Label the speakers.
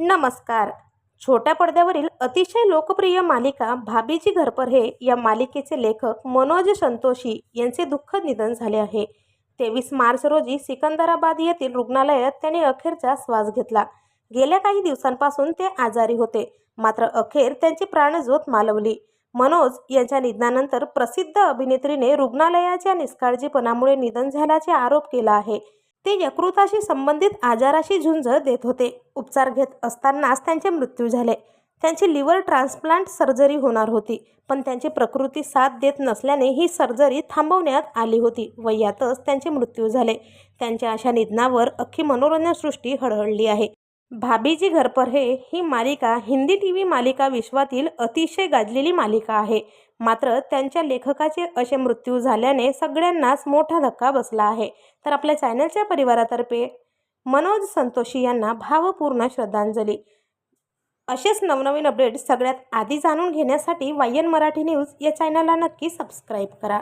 Speaker 1: नमस्कार. छोट्या पडद्यावरील अतिशय लोकप्रिय मालिका भाभीजी घरपर हे या मालिकेचे लेखक मनोज संतोषी यांचे दुःखद निधन झाले आहे. तेवीस मार्च रोजी सिकंदराबाद येथील रुग्णालयात त्यांनी अखेरचा श्वास घेतला. गेल्या काही दिवसांपासून ते आजारी होते. मात्र अखेर त्यांची प्राणज्योत मालवली. मनोज यांच्या निधनानंतर प्रसिद्ध अभिनेत्रीने रुग्णालयाच्या निष्काळजीपणामुळे निधन झाल्याचे आरोप केला आहे. ते यकृताशी संबंधित आजाराशी झुंज देत होते. उपचार घेत असतानाच त्यांचे मृत्यू झाले. त्यांची लिव्हर ट्रान्सप्लांट सर्जरी होणार होती पण त्यांची प्रकृती साथ देत नसल्याने ही सर्जरी थांबवण्यात आली होती व यातच त्यांचे मृत्यू झाले. त्यांच्या अशा निधनावर अख्खी मनोरंजनसृष्टी हळहळली आहे. भाभीजी घरपर हे ही मालिका हिंदी टी व्ही मालिका विश्वातील अतिशय गाजलेली मालिका आहे. मात्र त्यांच्या लेखकाचे असे मृत्यू झाल्याने सगळ्यांनाच मोठा धक्का बसला आहे. तर आपल्या चॅनलच्या परिवारातर्फे मनोज संतोषी यांना भावपूर्ण श्रद्धांजली. असेच नवनवीन अपडेट्स सगळ्यात आधी जाणून घेण्यासाठी वायन मराठी न्यूज या चॅनलला नक्की सबस्क्राईब करा.